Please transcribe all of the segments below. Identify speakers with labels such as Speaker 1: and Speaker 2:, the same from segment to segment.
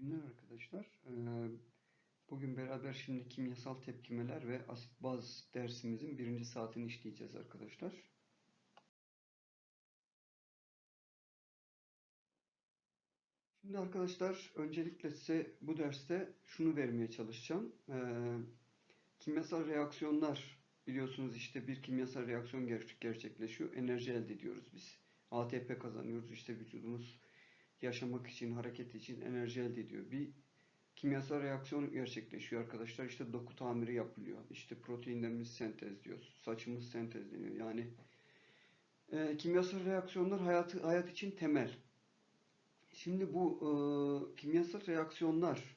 Speaker 1: günler arkadaşlar. Ee, Bugün beraber şimdi kimyasal tepkimeler ve asit baz dersimizin birinci saatini işleyeceğiz arkadaşlar. Şimdi arkadaşlar öncelikle size bu derste şunu vermeye çalışacağım. Ee, kimyasal reaksiyonlar biliyorsunuz işte bir kimyasal reaksiyon ger- gerçekleşiyor. Enerji elde ediyoruz biz. ATP kazanıyoruz. İşte vücudumuz yaşamak için, hareket için enerji elde ediyor. Bir kimyasal reaksiyon gerçekleşiyor arkadaşlar. İşte doku tamiri yapılıyor. İşte proteinlerimiz sentezliyoruz. Saçımız sentezleniyor. Yani e, kimyasal reaksiyonlar hayatı, hayat için temel. Şimdi bu e, kimyasal reaksiyonlar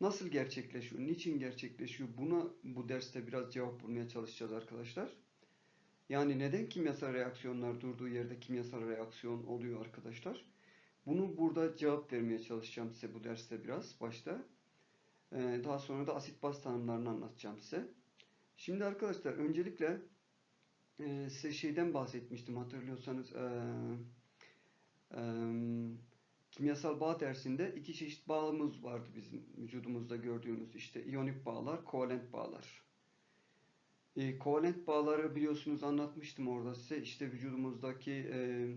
Speaker 1: nasıl gerçekleşiyor? Niçin gerçekleşiyor? Buna bu derste biraz cevap bulmaya çalışacağız arkadaşlar. Yani neden kimyasal reaksiyonlar durduğu yerde kimyasal reaksiyon oluyor arkadaşlar? Bunu burada cevap vermeye çalışacağım size bu derste biraz başta. Ee, daha sonra da asit baz tanımlarını anlatacağım size. Şimdi arkadaşlar öncelikle e, size şeyden bahsetmiştim hatırlıyorsanız e, e, kimyasal bağ dersinde iki çeşit bağımız vardı bizim vücudumuzda gördüğümüz işte iyonik bağlar, kovalent bağlar. Kovalent bağları biliyorsunuz anlatmıştım orada size işte vücudumuzdaki e,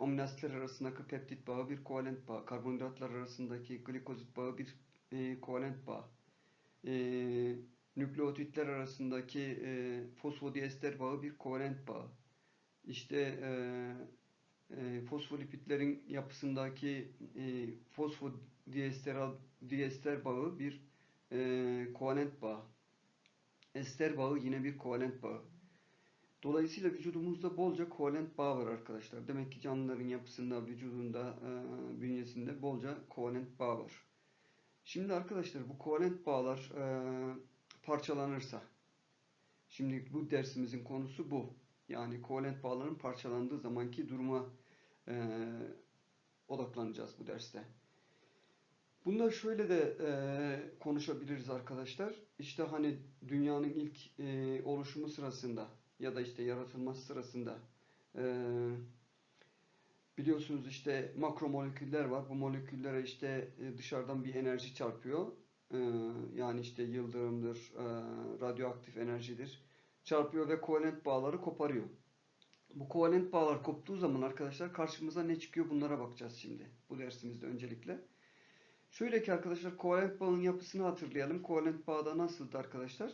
Speaker 1: amino asitler arasındaki peptit bağı bir kovalent bağ, karbonhidratlar arasındaki glikozit bağı bir e, kovalent bağ, e, nükleotitler arasındaki e, fosfodiester bağı bir kovalent bağ, işte e, e, fosfolipitlerin yapısındaki e, fosfodiester diester bağı bir e, kovalent bağ, ester bağı yine bir kovalent bağ. Dolayısıyla vücudumuzda bolca kovalent bağ var arkadaşlar. Demek ki canlıların yapısında, vücudunda, e, bünyesinde bolca kovalent bağ var. Şimdi arkadaşlar bu kovalent bağlar e, parçalanırsa, şimdi bu dersimizin konusu bu. Yani kovalent bağların parçalandığı zamanki duruma e, odaklanacağız bu derste. Bunda şöyle de e, konuşabiliriz arkadaşlar. İşte hani dünyanın ilk e, oluşumu sırasında ya da işte yaratılması sırasında e, biliyorsunuz işte makromoleküller var. Bu moleküllere işte e, dışarıdan bir enerji çarpıyor. E, yani işte yıldırımdır, e, radyoaktif enerjidir. Çarpıyor ve kovalent bağları koparıyor. Bu kovalent bağlar koptuğu zaman arkadaşlar karşımıza ne çıkıyor bunlara bakacağız şimdi. Bu dersimizde öncelikle. Şöyle ki arkadaşlar kovalent bağın yapısını hatırlayalım. Kovalent bağda nasıldı arkadaşlar?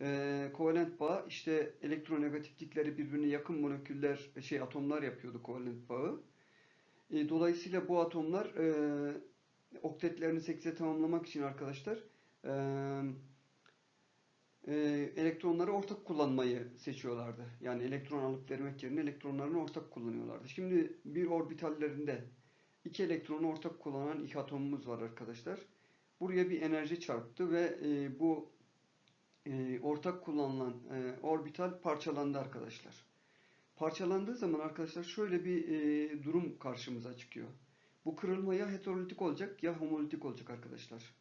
Speaker 1: Ee, kovalent bağ işte elektronegatiflikleri birbirine yakın moleküller şey atomlar yapıyordu kovalent bağı. E, dolayısıyla bu atomlar e, oktetlerini 8'e tamamlamak için arkadaşlar e, e, elektronları ortak kullanmayı seçiyorlardı. Yani elektron alıp vermek yerine elektronlarını ortak kullanıyorlardı. Şimdi bir orbitallerinde iki elektronu ortak kullanan iki atomumuz var arkadaşlar. Buraya bir enerji çarptı ve e, bu e, ortak kullanılan e, orbital parçalandı arkadaşlar. Parçalandığı zaman arkadaşlar şöyle bir e, durum karşımıza çıkıyor. Bu kırılma ya heterolitik olacak ya homolitik olacak arkadaşlar.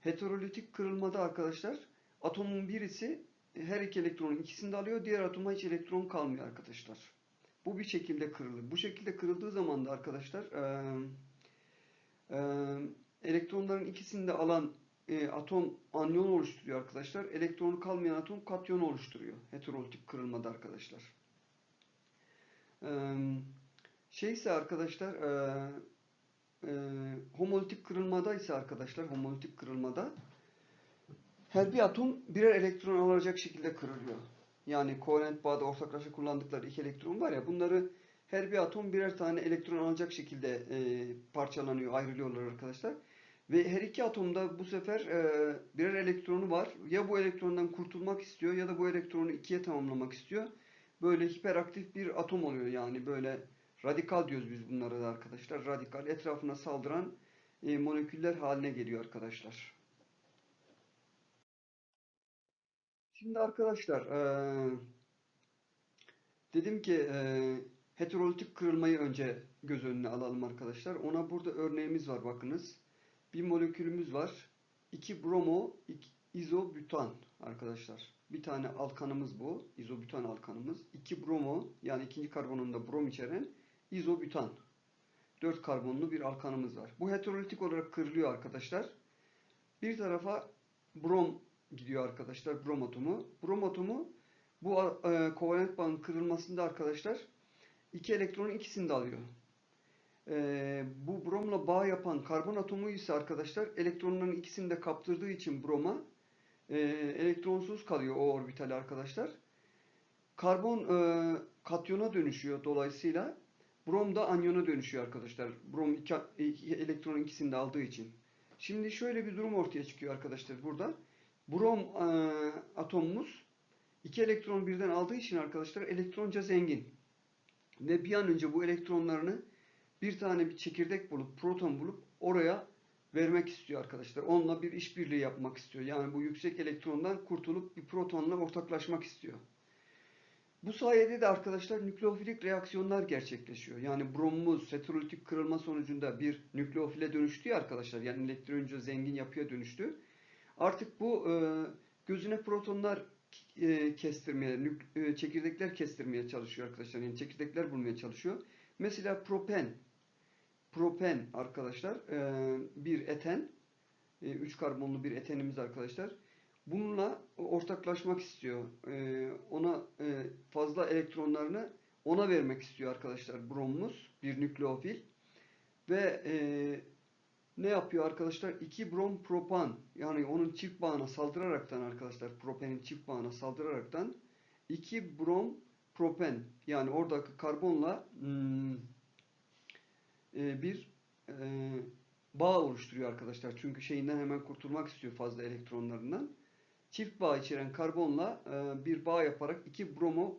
Speaker 1: Heterolitik kırılmada arkadaşlar atomun birisi her iki elektronun ikisini de alıyor. Diğer atoma hiç elektron kalmıyor arkadaşlar. Bu bir şekilde kırılır. Bu şekilde kırıldığı zaman da arkadaşlar e, e, elektronların ikisini de alan e, atom anyon oluşturuyor arkadaşlar. Elektronu kalmayan atom katyon oluşturuyor. Heterolitik kırılmada arkadaşlar. E, şeyse arkadaşlar e, e, homolitik kırılmada ise arkadaşlar homolitik kırılmada her bir atom birer elektron alacak şekilde kırılıyor. Yani kovalent bağda ortaklaşa kullandıkları iki elektron var ya bunları her bir atom birer tane elektron alacak şekilde e, parçalanıyor, ayrılıyorlar arkadaşlar. Ve her iki atomda bu sefer e, birer elektronu var. Ya bu elektrondan kurtulmak istiyor ya da bu elektronu ikiye tamamlamak istiyor. Böyle hiperaktif bir atom oluyor yani böyle radikal diyoruz biz bunlara da arkadaşlar. Radikal etrafına saldıran e, moleküller haline geliyor arkadaşlar. Şimdi arkadaşlar e, dedim ki e, heterolitik kırılmayı önce göz önüne alalım arkadaşlar. Ona burada örneğimiz var bakınız. Bir molekülümüz var. 2 bromo, 2 izobutan arkadaşlar. Bir tane alkanımız bu. İzobutan alkanımız. 2 bromo yani ikinci karbonunda brom içeren izobutan. 4 karbonlu bir alkanımız var. Bu heterolitik olarak kırılıyor arkadaşlar. Bir tarafa brom gidiyor arkadaşlar. Brom atomu. Brom atomu bu e, kovalent bağın kırılmasında arkadaşlar iki elektronun ikisini de alıyor. E, bu bromla bağ yapan karbon atomu ise arkadaşlar elektronların ikisini de kaptırdığı için broma e, elektronsuz kalıyor o orbital arkadaşlar. Karbon e, katyona dönüşüyor dolayısıyla brom da anyona dönüşüyor arkadaşlar. Brom iki, elektronun ikisini de aldığı için. Şimdi şöyle bir durum ortaya çıkıyor arkadaşlar burada. Brom e, atomumuz iki elektron birden aldığı için arkadaşlar elektronca zengin. Ve bir an önce bu elektronlarını bir tane bir çekirdek bulup, proton bulup oraya vermek istiyor arkadaşlar. Onunla bir işbirliği yapmak istiyor. Yani bu yüksek elektrondan kurtulup bir protonla ortaklaşmak istiyor. Bu sayede de arkadaşlar nükleofilik reaksiyonlar gerçekleşiyor. Yani bromumuz heterolitik kırılma sonucunda bir nükleofile dönüştü ya arkadaşlar. Yani elektroncu zengin yapıya dönüştü. Artık bu e, gözüne protonlar e, kestirmeye, nük, e, çekirdekler kestirmeye çalışıyor arkadaşlar. Yani çekirdekler bulmaya çalışıyor. Mesela propen. Propen arkadaşlar e, bir eten. 3 karbonlu bir etenimiz arkadaşlar. Bununla ortaklaşmak istiyor. E, ona e, fazla elektronlarını ona vermek istiyor arkadaşlar bromumuz. Bir nükleofil. Ve e, ne yapıyor arkadaşlar? 2 brom propan yani onun çift bağına saldıraraktan arkadaşlar propenin çift bağına saldıraraktan 2 brom propen yani oradaki karbonla hmm, e, bir e, bağ oluşturuyor arkadaşlar. Çünkü şeyinden hemen kurtulmak istiyor fazla elektronlarından. Çift bağ içeren karbonla e, bir bağ yaparak 2 bromo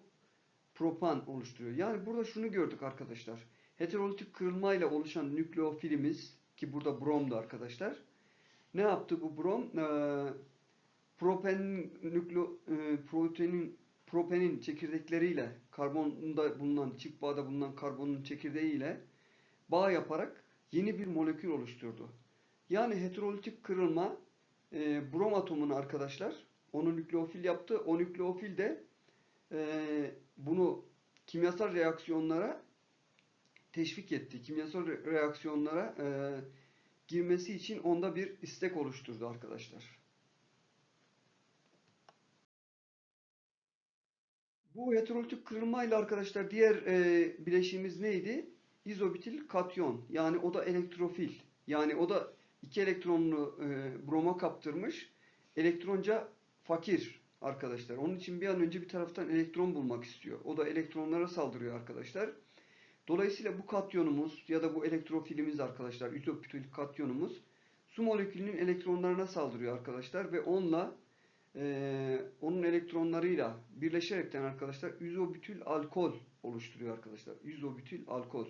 Speaker 1: propan oluşturuyor. Yani burada şunu gördük arkadaşlar. Heterolitik kırılmayla oluşan nükleofilimiz ki burada bromdu arkadaşlar. Ne yaptı bu brom? E, propen nüklo propenin çekirdekleriyle karbonda bulunan çift bağda bulunan karbonun çekirdeğiyle bağ yaparak yeni bir molekül oluşturdu. Yani heterolitik kırılma e, brom atomunu arkadaşlar onu nükleofil yaptı. O nükleofil de e, bunu kimyasal reaksiyonlara teşvik etti. Kimyasal reaksiyonlara e, girmesi için onda bir istek oluşturdu arkadaşlar. Bu heterolitik kırılmayla arkadaşlar diğer e, bileşiğimiz neydi? İzobutil katyon. Yani o da elektrofil. Yani o da iki elektronlu e, broma kaptırmış. Elektronca fakir arkadaşlar. Onun için bir an önce bir taraftan elektron bulmak istiyor. O da elektronlara saldırıyor arkadaşlar. Dolayısıyla bu katyonumuz ya da bu elektrofilimiz arkadaşlar, izobutil katyonumuz su molekülünün elektronlarına saldırıyor arkadaşlar ve onunla e, onun elektronlarıyla birleşerekten arkadaşlar izobütül alkol oluşturuyor arkadaşlar. İzobütül alkol.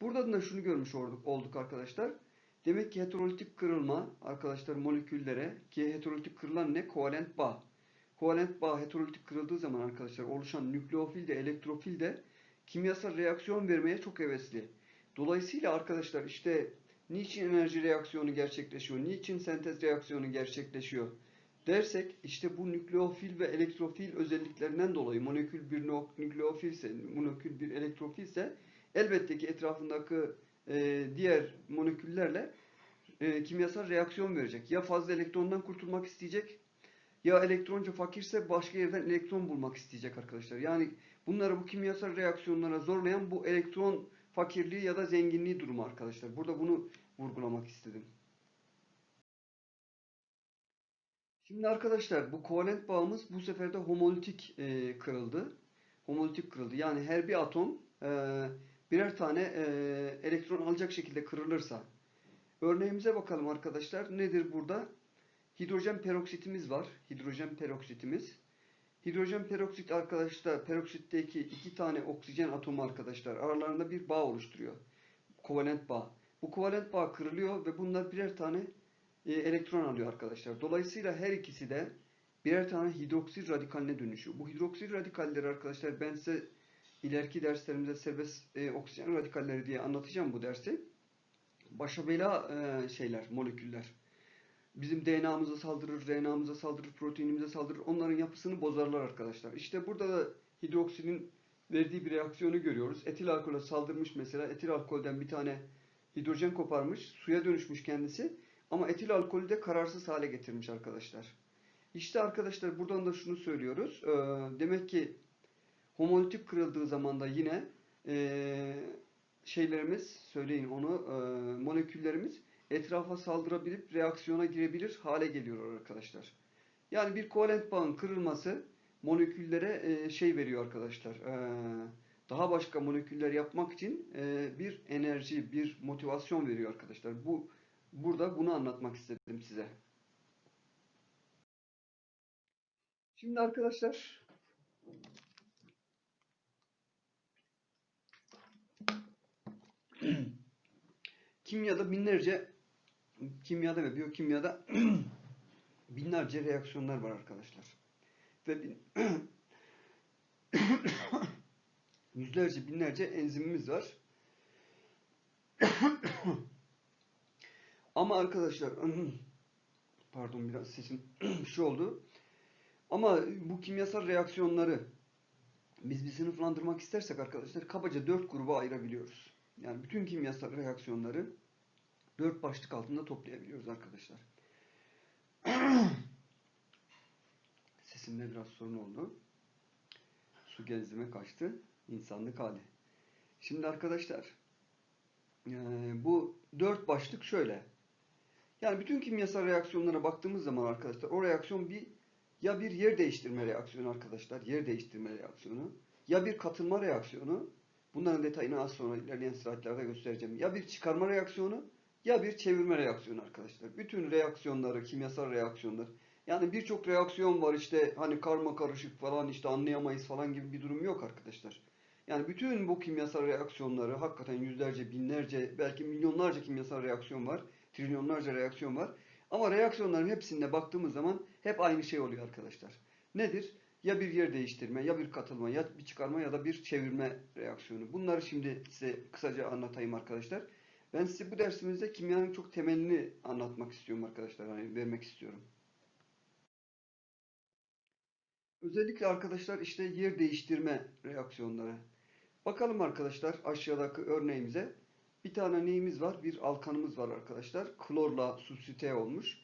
Speaker 1: Burada da şunu görmüş olduk, olduk arkadaşlar. Demek ki heterolitik kırılma arkadaşlar moleküllere ki heterolitik kırılan ne? Kovalent bağ. Kovalent bağ heterolitik kırıldığı zaman arkadaşlar oluşan nükleofil de elektrofil de kimyasal reaksiyon vermeye çok hevesli. Dolayısıyla arkadaşlar işte niçin enerji reaksiyonu gerçekleşiyor? Niçin sentez reaksiyonu gerçekleşiyor? Dersek işte bu nükleofil ve elektrofil özelliklerinden dolayı molekül bir nükleofilse, molekül bir elektrofilse elbette ki etrafındaki e, diğer moleküllerle e, kimyasal reaksiyon verecek. Ya fazla elektrondan kurtulmak isteyecek ya elektronca fakirse başka yerden elektron bulmak isteyecek arkadaşlar. Yani bunları bu kimyasal reaksiyonlara zorlayan bu elektron fakirliği ya da zenginliği durumu arkadaşlar. Burada bunu vurgulamak istedim. Şimdi arkadaşlar bu kovalent bağımız bu sefer de homolitik e, kırıldı. Homolitik kırıldı. Yani her bir atom e, birer tane e, elektron alacak şekilde kırılırsa. Örneğimize bakalım arkadaşlar. Nedir burada? Hidrojen peroksitimiz var. Hidrojen peroksitimiz. Hidrojen peroksit arkadaşlar peroksitteki iki tane oksijen atomu arkadaşlar aralarında bir bağ oluşturuyor. Kovalent bağ. Bu kovalent bağ kırılıyor ve bunlar birer tane e, elektron alıyor arkadaşlar. Dolayısıyla her ikisi de birer tane hidroksil radikaline dönüşüyor. Bu hidroksil radikalleri arkadaşlar ben size ileriki derslerimde serbest e, oksijen radikalleri diye anlatacağım bu dersi. Başa bela e, şeyler, moleküller. Bizim DNA'mıza saldırır, RNA'mıza saldırır, proteinimize saldırır. Onların yapısını bozarlar arkadaşlar. İşte burada da hidroksilin verdiği bir reaksiyonu görüyoruz. Etil alkole saldırmış mesela. Etil alkolden bir tane hidrojen koparmış. Suya dönüşmüş kendisi. Ama etil alkolü de kararsız hale getirmiş arkadaşlar. İşte arkadaşlar buradan da şunu söylüyoruz. Ee, demek ki homolitip kırıldığı zaman da yine ee, şeylerimiz, söyleyin onu, ee, moleküllerimiz etrafa saldırabilip reaksiyona girebilir hale geliyor arkadaşlar. Yani bir kovalent bağın kırılması moleküllere e, şey veriyor arkadaşlar. E, daha başka moleküller yapmak için e, bir enerji, bir motivasyon veriyor arkadaşlar. Bu burada bunu anlatmak istedim size. Şimdi arkadaşlar kimyada binlerce kimyada ve biyokimyada binlerce reaksiyonlar var arkadaşlar. Ve bin, yüzlerce binlerce enzimimiz var. Ama arkadaşlar pardon biraz sesim şu oldu. Ama bu kimyasal reaksiyonları biz bir sınıflandırmak istersek arkadaşlar kabaca dört gruba ayırabiliyoruz. Yani bütün kimyasal reaksiyonları dört başlık altında toplayabiliyoruz arkadaşlar. Sesimde biraz sorun oldu. Su genzime kaçtı. İnsanlık hali. Şimdi arkadaşlar bu dört başlık şöyle. Yani bütün kimyasal reaksiyonlara baktığımız zaman arkadaşlar o reaksiyon bir ya bir yer değiştirme reaksiyonu arkadaşlar. Yer değiştirme reaksiyonu. Ya bir katılma reaksiyonu. Bunların detayını az sonra ilerleyen slaytlarda göstereceğim. Ya bir çıkarma reaksiyonu ya bir çevirme reaksiyonu arkadaşlar. Bütün reaksiyonları, kimyasal reaksiyonlar. Yani birçok reaksiyon var işte hani karma karışık falan işte anlayamayız falan gibi bir durum yok arkadaşlar. Yani bütün bu kimyasal reaksiyonları hakikaten yüzlerce, binlerce, belki milyonlarca kimyasal reaksiyon var. Trilyonlarca reaksiyon var. Ama reaksiyonların hepsinde baktığımız zaman hep aynı şey oluyor arkadaşlar. Nedir? Ya bir yer değiştirme, ya bir katılma, ya bir çıkarma ya da bir çevirme reaksiyonu. Bunları şimdi size kısaca anlatayım arkadaşlar. Ben size bu dersimizde kimyanın çok temelini anlatmak istiyorum arkadaşlar. Hani vermek istiyorum. Özellikle arkadaşlar işte yer değiştirme reaksiyonları. Bakalım arkadaşlar aşağıdaki örneğimize. Bir tane neyimiz var? Bir alkanımız var arkadaşlar. Klorla substite olmuş.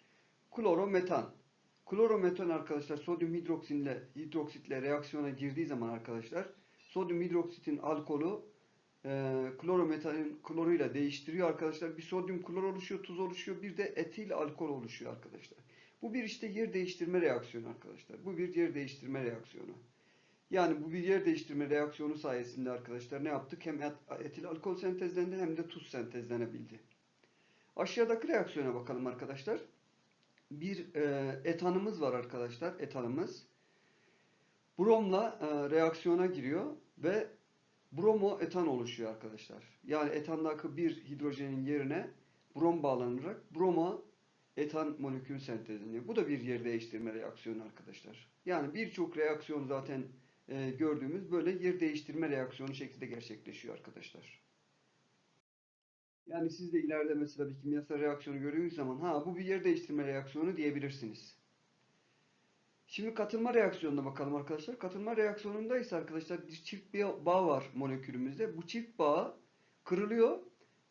Speaker 1: Klorometan. Klorometan arkadaşlar sodyum hidroksinle hidroksitle reaksiyona girdiği zaman arkadaşlar sodyum hidroksitin alkolü e, klorometanın kloruyla değiştiriyor arkadaşlar. Bir sodyum klor oluşuyor, tuz oluşuyor. Bir de etil alkol oluşuyor arkadaşlar. Bu bir işte yer değiştirme reaksiyonu arkadaşlar. Bu bir yer değiştirme reaksiyonu. Yani bu bir yer değiştirme reaksiyonu sayesinde arkadaşlar ne yaptık? Hem etil alkol sentezlendi hem de tuz sentezlenebildi. Aşağıdaki reaksiyona bakalım arkadaşlar. Bir e, etanımız var arkadaşlar. Etanımız. Bromla e, reaksiyona giriyor ve bromo etan oluşuyor arkadaşlar. Yani etandaki bir hidrojenin yerine brom bağlanarak bromo etan molekülü sentezleniyor. Bu da bir yer değiştirme reaksiyonu arkadaşlar. Yani birçok reaksiyon zaten e, gördüğümüz böyle yer değiştirme reaksiyonu şeklinde gerçekleşiyor arkadaşlar. Yani siz de ileride mesela bir kimyasal reaksiyonu gördüğünüz zaman ha bu bir yer değiştirme reaksiyonu diyebilirsiniz. Şimdi katılma reaksiyonuna bakalım arkadaşlar. Katılma reaksiyonunda ise arkadaşlar bir bağ var molekülümüzde. Bu çift bağ kırılıyor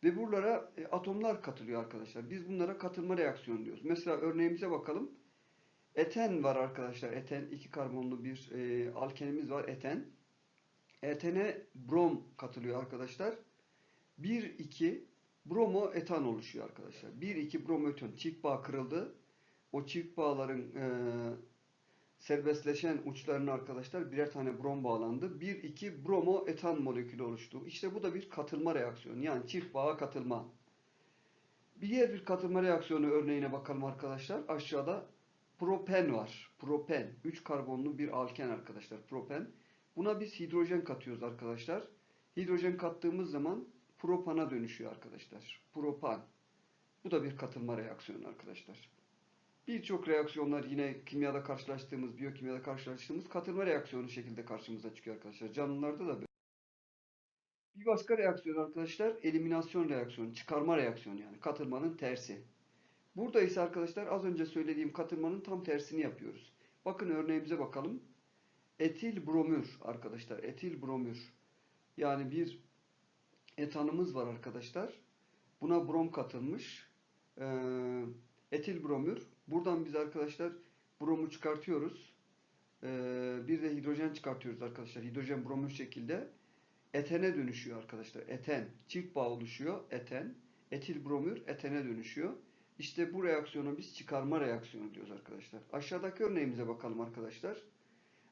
Speaker 1: ve buralara e, atomlar katılıyor arkadaşlar. Biz bunlara katılma reaksiyonu diyoruz. Mesela örneğimize bakalım. Eten var arkadaşlar. Eten iki karbonlu bir e, alkenimiz var eten. Etene brom katılıyor arkadaşlar. 1 2 bromo etan oluşuyor arkadaşlar. 1 2 bromo etan çift bağ kırıldı. O çift bağların e, serbestleşen uçlarına arkadaşlar birer tane brom bağlandı. 1 2 bromo etan molekülü oluştu. İşte bu da bir katılma reaksiyonu. Yani çift bağa katılma. Bir diğer bir katılma reaksiyonu örneğine bakalım arkadaşlar. Aşağıda propen var. Propen. 3 karbonlu bir alken arkadaşlar. Propen. Buna biz hidrojen katıyoruz arkadaşlar. Hidrojen kattığımız zaman propana dönüşüyor arkadaşlar. Propan. Bu da bir katılma reaksiyonu arkadaşlar. Birçok reaksiyonlar yine kimyada karşılaştığımız, biyokimyada karşılaştığımız katılma reaksiyonu şekilde karşımıza çıkıyor arkadaşlar. Canlılarda da böyle. Bir başka reaksiyon arkadaşlar eliminasyon reaksiyonu, çıkarma reaksiyonu yani katılmanın tersi. Burada ise arkadaşlar az önce söylediğim katılmanın tam tersini yapıyoruz. Bakın örneğimize bakalım. etil bromür arkadaşlar. Etil bromür. Yani bir etanımız var arkadaşlar. Buna brom katılmış. Ee, etil bromür. Buradan biz arkadaşlar bromu çıkartıyoruz. Ee, bir de hidrojen çıkartıyoruz arkadaşlar. Hidrojen bromür şekilde etene dönüşüyor arkadaşlar. Eten. Çift bağ oluşuyor. Eten. Etil bromür etene dönüşüyor. İşte bu reaksiyona biz çıkarma reaksiyonu diyoruz arkadaşlar. Aşağıdaki örneğimize bakalım arkadaşlar.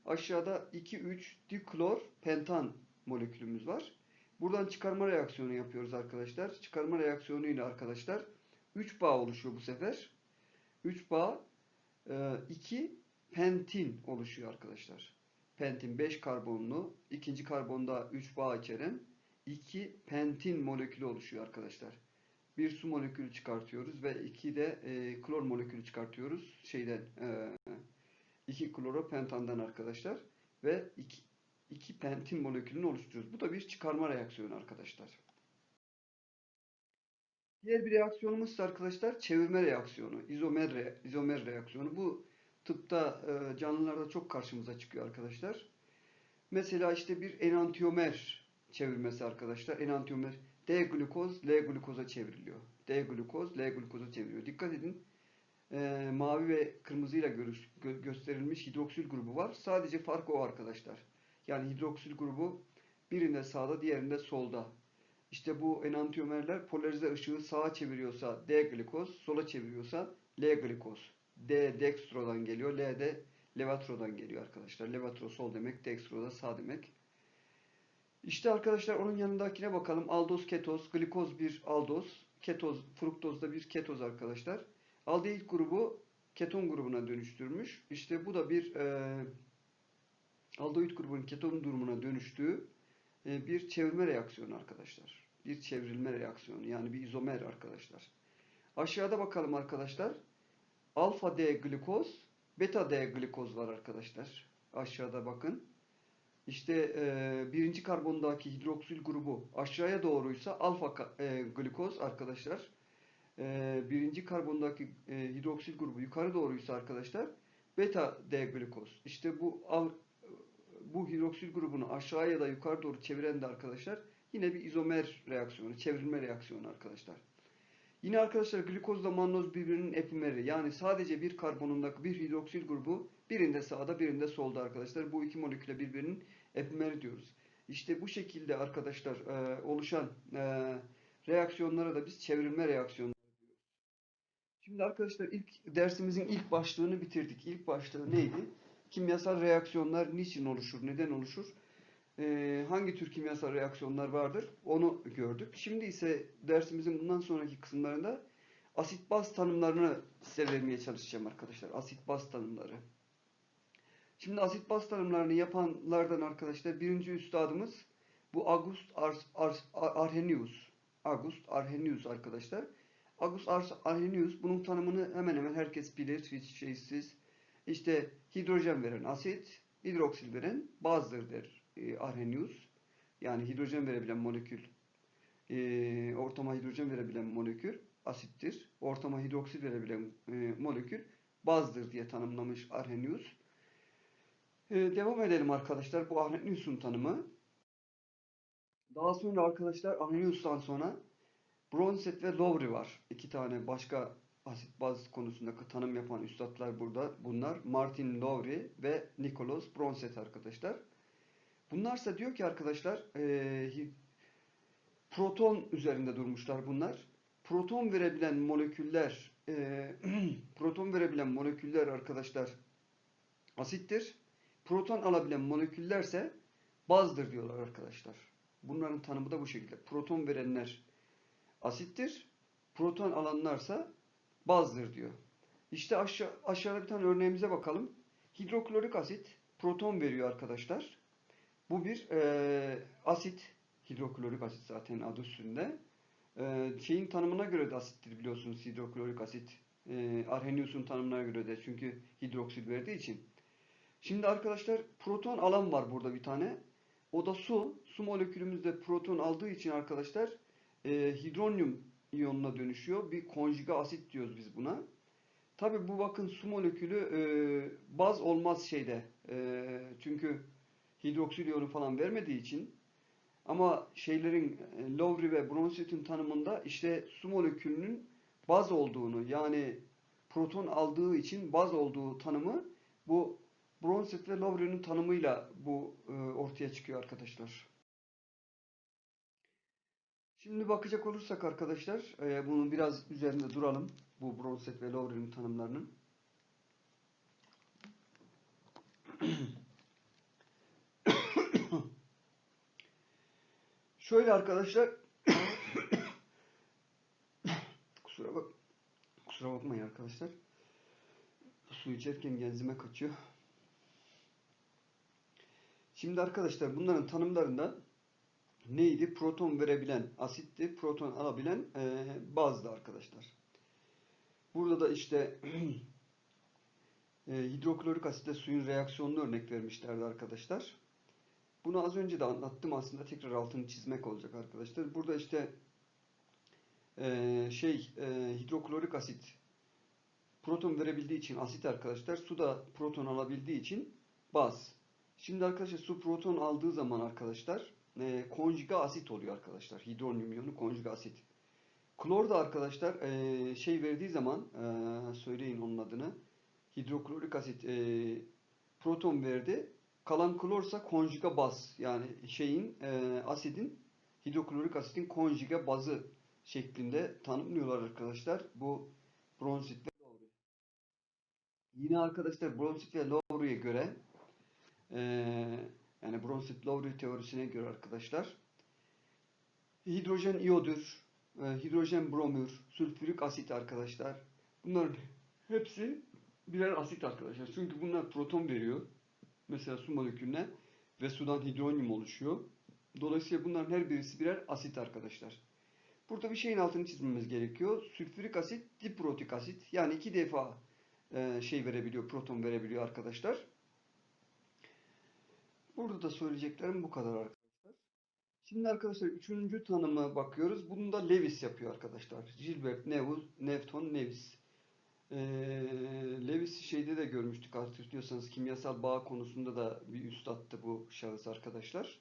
Speaker 1: Aşağıda 2,3 diklor pentan molekülümüz var. Buradan çıkarma reaksiyonu yapıyoruz arkadaşlar. Çıkarma reaksiyonu ile arkadaşlar 3 bağ oluşuyor bu sefer. 3 bağ 2 pentin oluşuyor arkadaşlar. Pentin 5 karbonlu, ikinci karbonda 3 bağ içeren 2 pentin molekülü oluşuyor arkadaşlar. Bir su molekülü çıkartıyoruz ve 2 de e, klor molekülü çıkartıyoruz şeyden e, 2 kloropentandan arkadaşlar ve 2 2 pentin molekülünü oluşturuyoruz. Bu da bir çıkarma reaksiyonu arkadaşlar. Diğer bir reaksiyonumuz ise arkadaşlar çevirme reaksiyonu, izomer re, izomer reaksiyonu. Bu tıpta e, canlılarda çok karşımıza çıkıyor arkadaşlar. Mesela işte bir enantiomer çevirmesi arkadaşlar. Enantiomer D-glukoz L-glukoza çevriliyor. D-glukoz L-glukoza çeviriyor. Dikkat edin. E, mavi ve kırmızıyla gö gösterilmiş hidroksil grubu var. Sadece fark o arkadaşlar. Yani hidroksil grubu birinde sağda, diğerinde solda. İşte bu enantiomerler polarize ışığı sağa çeviriyorsa D-glikoz, sola çeviriyorsa L-glikoz. D dextrodan geliyor, L de levatrodan geliyor arkadaşlar. Levatro sol demek, dextro sağ demek. İşte arkadaşlar onun yanındakine bakalım. Aldoz, ketoz, glikoz bir aldoz, ketoz, fruktoz da bir ketoz arkadaşlar. Aldehit grubu keton grubuna dönüştürmüş. İşte bu da bir e, aldehyit grubunun keton durumuna dönüştüğü e, bir çevirme reaksiyonu arkadaşlar. Bir çevrilme reaksiyonu yani bir izomer arkadaşlar. Aşağıda bakalım arkadaşlar. Alfa D glikoz, beta D glikoz var arkadaşlar. Aşağıda bakın. İşte e, birinci karbondaki hidroksil grubu aşağıya doğruysa alfa e, glikoz arkadaşlar. E, birinci karbondaki e, hidroksil grubu yukarı doğruysa arkadaşlar beta D glikoz. İşte bu bu hidroksil grubunu aşağıya ya da yukarı doğru çeviren de arkadaşlar yine bir izomer reaksiyonu, çevrilme reaksiyonu arkadaşlar. Yine arkadaşlar glikozla mannoz birbirinin epimeri yani sadece bir karbonundaki bir hidroksil grubu birinde sağda birinde solda arkadaşlar. Bu iki moleküle birbirinin epimeri diyoruz. İşte bu şekilde arkadaşlar e, oluşan e, reaksiyonlara da biz çevrilme reaksiyonları diyoruz. Şimdi arkadaşlar ilk dersimizin ilk başlığını bitirdik. İlk başlığı neydi? Kimyasal reaksiyonlar niçin oluşur, neden oluşur? Ee, hangi tür kimyasal reaksiyonlar vardır? Onu gördük. Şimdi ise dersimizin bundan sonraki kısımlarında asit baz tanımlarını size vermeye çalışacağım arkadaşlar. Asit baz tanımları. Şimdi asit baz tanımlarını yapanlardan arkadaşlar birinci üstadımız bu August Ar Ar Arrhenius. August Arrhenius arkadaşlar. August Arrhenius bunun tanımını hemen hemen herkes bilir. Hiç şeysiz. İşte hidrojen veren asit, hidroksil veren bazdır der e, Arrhenius. Yani hidrojen verebilen molekül, e, ortama hidrojen verebilen molekül asittir. Ortama hidroksil verebilen e, molekül bazdır diye tanımlamış Arrhenius. E, devam edelim arkadaşlar. Bu Arrhenius'un tanımı. Daha sonra arkadaşlar Arrhenius'tan sonra Bronsted ve Lowry var. İki tane başka asit baz konusunda tanım yapan üstadlar burada. Bunlar Martin Lowry ve Nicholas Bronsted arkadaşlar. Bunlarsa diyor ki arkadaşlar e, proton üzerinde durmuşlar bunlar. Proton verebilen moleküller e, proton verebilen moleküller arkadaşlar asittir. Proton alabilen moleküllerse bazdır diyorlar arkadaşlar. Bunların tanımı da bu şekilde. Proton verenler asittir. Proton alanlarsa bazdır diyor. İşte aşağı, aşağıda bir tane örneğimize bakalım. Hidroklorik asit proton veriyor arkadaşlar. Bu bir e, asit. Hidroklorik asit zaten adı üstünde. E, şeyin tanımına göre de asittir biliyorsunuz hidroklorik asit. E, Arrhenius'un tanımına göre de çünkü hidroksil verdiği için. Şimdi arkadaşlar proton alan var burada bir tane. O da su. Su molekülümüzde proton aldığı için arkadaşlar e, hidronyum iyonuna dönüşüyor. Bir konjuga asit diyoruz biz buna. Tabii bu bakın su molekülü e, baz olmaz şeyde. E, çünkü hidroksil iyonu falan vermediği için ama şeylerin e, Lowry ve Bronsted tanımında işte su molekülünün baz olduğunu yani proton aldığı için baz olduğu tanımı bu Bronsted ve Lowry'nin tanımıyla bu e, ortaya çıkıyor arkadaşlar. Şimdi bakacak olursak arkadaşlar, e, bunun biraz üzerinde duralım. Bu Bronsted ve Lowry'nin tanımlarının. Şöyle arkadaşlar, kusura bak, kusura bakmayın arkadaşlar. Su içerken genzime kaçıyor. Şimdi arkadaşlar bunların tanımlarında neydi? Proton verebilen asitti, proton alabilen e, bazdı arkadaşlar. Burada da işte e, hidroklorik asitle suyun reaksiyonunu örnek vermişlerdi arkadaşlar. Bunu az önce de anlattım aslında tekrar altını çizmek olacak arkadaşlar. Burada işte e, şey e, hidroklorik asit proton verebildiği için asit arkadaşlar. Su da proton alabildiği için baz. Şimdi arkadaşlar su proton aldığı zaman arkadaşlar e, konjüge asit oluyor arkadaşlar. Hidronyum iyonu konjüge asit. Klor da arkadaşlar e, şey verdiği zaman e, söyleyin onun adını. Hidroklorik asit e, proton verdi. Kalan klorsa konjüge baz yani şeyin e, asidin hidroklorik asitin konjüge bazı şeklinde tanımlıyorlar arkadaşlar. Bu Bronsted ve Lowry. Yine arkadaşlar Bronsted ve Lowry'e göre e, yani Bronsted-Lowry teorisine göre arkadaşlar hidrojen iyodür, e, hidrojen bromür, sülfürik asit arkadaşlar. Bunların hepsi birer asit arkadaşlar. Çünkü bunlar proton veriyor. Mesela su molekülüne ve sudan hidronyum oluşuyor. Dolayısıyla bunların her birisi birer asit arkadaşlar. Burada bir şeyin altını çizmemiz gerekiyor. Sülfürik asit, diprotik asit. Yani iki defa e, şey verebiliyor, proton verebiliyor arkadaşlar. Burada da söyleyeceklerim bu kadar arkadaşlar. Şimdi arkadaşlar üçüncü tanıma bakıyoruz. Bunu da Lewis yapıyor arkadaşlar. Gilbert Nevis, Newton Lewis. Ee, Lewis'i şeyde de görmüştük artık kimyasal bağ konusunda da bir üstattı bu şahıs arkadaşlar.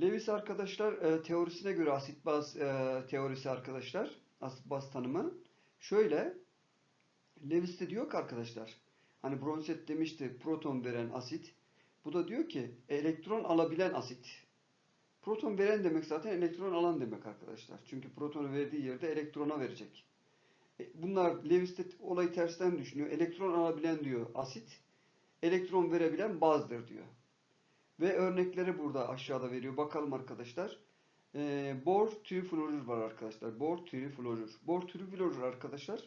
Speaker 1: Lewis arkadaşlar e, teorisine göre asit baz e, teorisi arkadaşlar. Asit baz tanımı. Şöyle Lewis de diyor ki arkadaşlar hani Bronsted demişti proton veren asit. Bu da diyor ki elektron alabilen asit. Proton veren demek zaten elektron alan demek arkadaşlar. Çünkü protonu verdiği yerde elektrona verecek. E, Bunlar Lewis de olayı tersten düşünüyor. Elektron alabilen diyor asit. Elektron verebilen bazdır diyor. Ve örnekleri burada aşağıda veriyor. Bakalım arkadaşlar. E, bor trifluorür var arkadaşlar. Bor trifluorür. Bor trifluorür arkadaşlar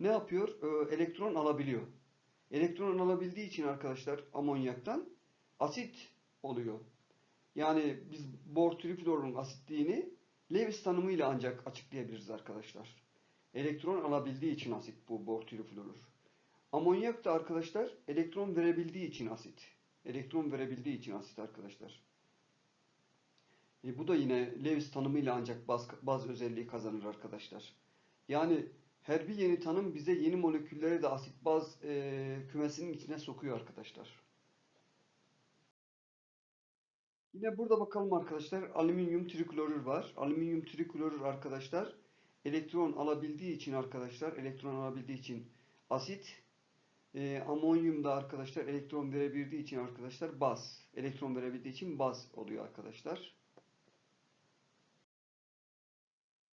Speaker 1: ne yapıyor? E, elektron alabiliyor. Elektron alabildiği için arkadaşlar amonyaktan asit oluyor. Yani biz bor trifluorun asitliğini Lewis tanımıyla ancak açıklayabiliriz arkadaşlar. Elektron alabildiği için asit bu bor trifluorür. Amonyak da arkadaşlar elektron verebildiği için asit. Elektron verebildiği için asit arkadaşlar. E, bu da yine Lewis tanımıyla ancak baz, baz özelliği kazanır arkadaşlar. Yani her bir yeni tanım bize yeni molekülleri de asit baz e, kümesinin içine sokuyor arkadaşlar. Yine burada bakalım arkadaşlar alüminyum triklorür var. Alüminyum triklorür arkadaşlar elektron alabildiği için arkadaşlar elektron alabildiği için asit e, amonyum da arkadaşlar elektron verebildiği için arkadaşlar baz. Elektron verebildiği için baz oluyor arkadaşlar.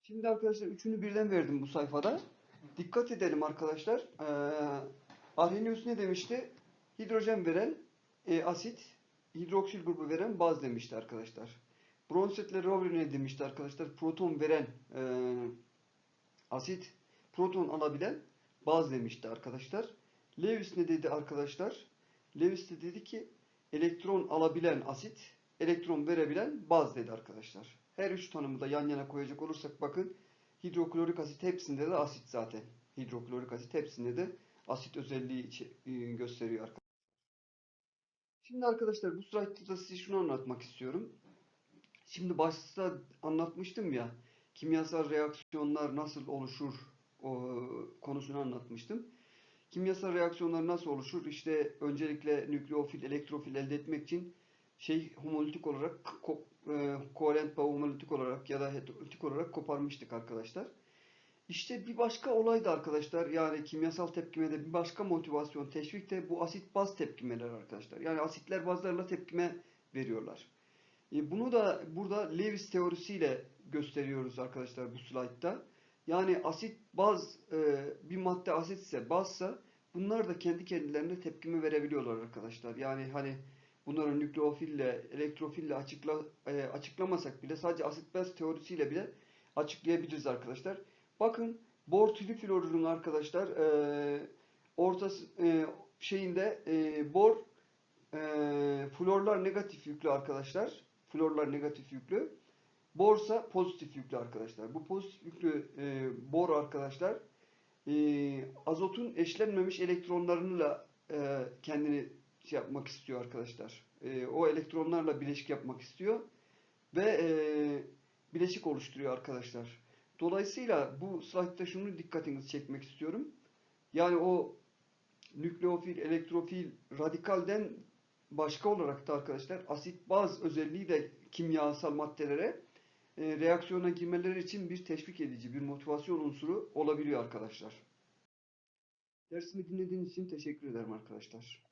Speaker 1: Şimdi arkadaşlar üçünü birden verdim bu sayfada. Dikkat edelim arkadaşlar. Ee, Arrhenius ne demişti? Hidrojen veren e, asit, hidroksil grubu veren baz demişti arkadaşlar. Bronsted ile ne demişti arkadaşlar? Proton veren e, asit, proton alabilen baz demişti arkadaşlar. Lewis ne dedi arkadaşlar? Lewis de dedi ki elektron alabilen asit, elektron verebilen baz dedi arkadaşlar. Her üç tanımı da yan yana koyacak olursak bakın hidroklorik asit hepsinde de asit zaten. Hidroklorik asit hepsinde de asit özelliği gösteriyor arkadaşlar. Şimdi arkadaşlar bu slaytta size şunu anlatmak istiyorum. Şimdi başta anlatmıştım ya kimyasal reaksiyonlar nasıl oluşur o konusunu anlatmıştım. Kimyasal reaksiyonlar nasıl oluşur? İşte öncelikle nükleofil, elektrofil elde etmek için şey homolitik olarak e, kovalent bağı homolitik olarak ya da heterolitik olarak koparmıştık arkadaşlar. İşte bir başka olay da arkadaşlar yani kimyasal tepkimede bir başka motivasyon, teşvik de bu asit baz tepkimeler arkadaşlar. Yani asitler bazlarla tepkime veriyorlar. E, bunu da burada Lewis teorisiyle gösteriyoruz arkadaşlar bu slaytta. Yani asit baz e, bir madde asitse bazsa bunlar da kendi kendilerine tepkime verebiliyorlar arkadaşlar. Yani hani bunları nükleofille, elektrofille açıkla, e, açıklamasak bile sadece asit baz teorisiyle bile açıklayabiliriz arkadaşlar. Bakın bor trifluorürün arkadaşlar e, ortası e, şeyinde e, bor e, florlar negatif yüklü arkadaşlar. Florlar negatif yüklü. Borsa pozitif yüklü arkadaşlar. Bu pozitif yüklü e, bor arkadaşlar e, azotun eşlenmemiş elektronlarıyla e, kendini şey yapmak istiyor arkadaşlar. E, o elektronlarla bileşik yapmak istiyor ve e, bileşik oluşturuyor arkadaşlar. Dolayısıyla bu slaytta şunu dikkatinizi çekmek istiyorum. Yani o nükleofil, elektrofil, radikalden başka olarak da arkadaşlar asit baz özelliği de kimyasal maddelere e, reaksiyona girmeleri için bir teşvik edici, bir motivasyon unsuru olabiliyor arkadaşlar. Dersimi dinlediğiniz için teşekkür ederim arkadaşlar.